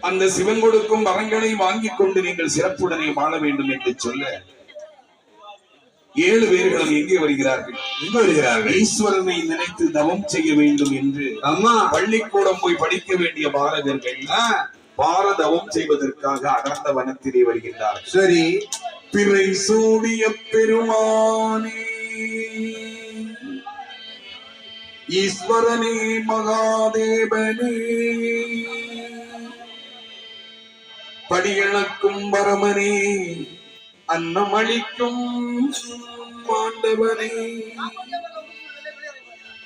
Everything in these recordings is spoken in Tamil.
அந்த சிவன் கொடுக்கும் வரங்களை வாங்கிக் கொண்டு நீங்கள் சிறப்புடனே வாழ வேண்டும் என்று சொல்ல ஏழு பேர்களும் எங்கே வருகிறார்கள்? எங்க வருகிறார்கள்? ஈஸ்வரனை நினைத்து தவம் செய்ய வேண்டும் என்று அம்மா பள்ளிக்கூடம் போய் படிக்க வேண்டிய பாரதர்கள் பாரதவம் செய்வதற்காக அடர்ந்த வனத்திலே வருகின்றார்கள். சரி. பிறை சூடிய பெருமானே ஈஸ்வரனே மகாதேவனே படியளக்கும் பரமனே அன்னமளிக்கும் பாண்டவனே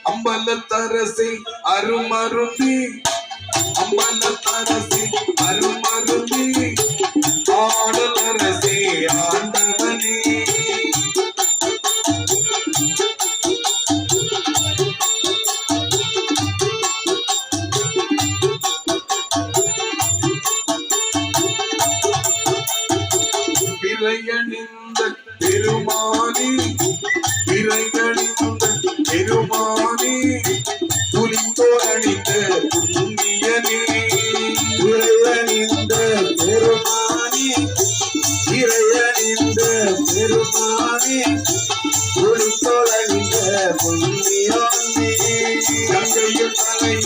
அம்பலத்தரசே அருமருந்தி அம்பலத்தரசே அருமருந்தி ஆடலரசே ஆண்டவனே. பிறையணிந்த பெருமானே பிறையணிந்த பெருமானே புலித்தோரணிந்த புண்ணியனே. இறைவனிந்த பெருமானி இறைவனிந்த பெருமானி ஒளித்தொழனிந்த புண்ணியானி. கங்கையில் தலை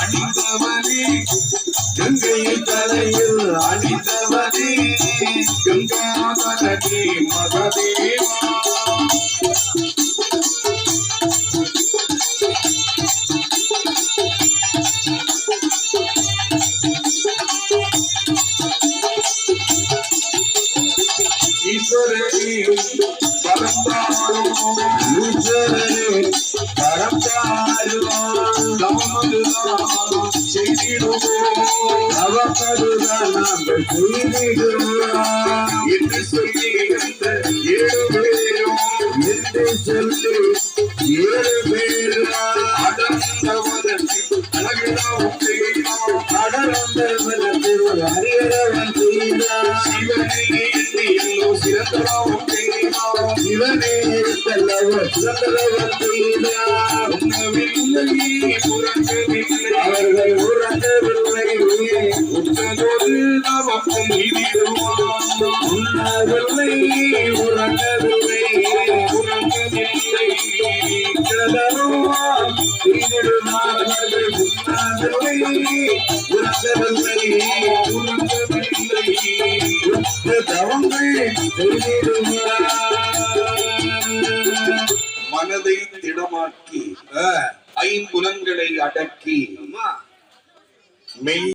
அணிந்தவனே கங்கையில் தலை గంగాధరకి మగదేవా என்று சொல்லி அந்த ஏழு பேரும் என்று சொல்லி ஏழு பேரா அடர்ந்த அழகிடாவும் செய்தார் அடர்ந்த மனத்தில் ஒரு அறியறவன் சிவனை எண்ணி எல்லோ சிறந்தராவும் செய்தார் இவனே இருக்கல்லவர் சிறந்தவன் செய்தான் உண்ணவில்லை உறங்கவில்லை அவர்கள் உறங்கவில்லை உற்றதொரு நமக்கும் உண்ணவில்லை உறங்கவில்லை உறங்கவில்லை உறங்கவில்லை உறங்கவில்லை தவங்கள் மனதை திடமாக்கி ஐம்புலன்களை அடக்கி மெய்